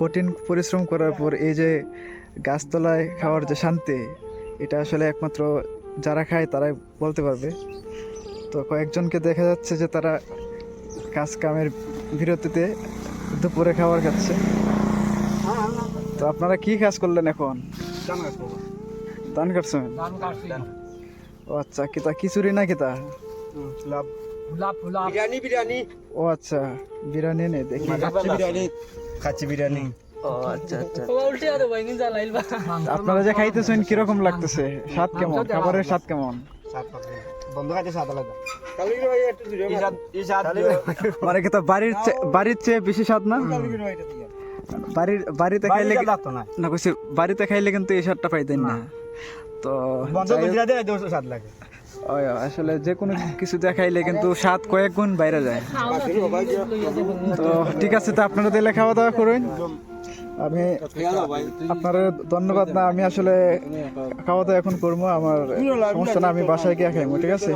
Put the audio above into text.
কঠিন পরিশ্রম করার পর এই যে গাছতলায় খাওয়ার যে শান্তি, এটা আসলে একমাত্র যারা খায় তারাই বলতে পারবে। তো কয়েকজনকে দেখা যাচ্ছে যে তারা কাজ কামের বিরতিতে দুপুরে খাবার খাচ্ছে। তো আপনারা কি কাজ করলেন এখন? কাটছেন? ও আচ্ছা কিতা খিচুড়ি না কিতা বিরিয়ানি বিরিয়ানি। ও আচ্ছা বিরিয়ানি নেই দেখি। খাচ্ছি বিরিয়ানি। খাচ্ছি বিরিয়ানি। ও আচ্ছা আচ্ছা। আপনারা যে খাইতেছেন কীরকম লাগতেছে? স্বাদ কেমন? খাবারের স্বাদ কেমন? মানে কি তো বাড়ির বাড়ির চেয়ে বেশি স্বাদ না? বাড়ির বাড়িতে খাইলে না না কইছি বাড়িতে খাইলে কিন্তু এই স্বাদটা পাইতেন না। তো স্বাদ লাগে। আসলে যে কোনো কিছু দেখাইলে কিন্তু স্বাদ কয়েক গুণ বাইরে যায়। তো ঠিক আছে, তো আপনারা দিলে খাওয়া দাওয়া করুন। আমি আপনার ধন্যবাদ না, আমি আসলে খাওয়া দাওয়া এখন করব, আমার সমস্যা না, আমি বাসায় গিয়ে খাইবো, ঠিক আছে?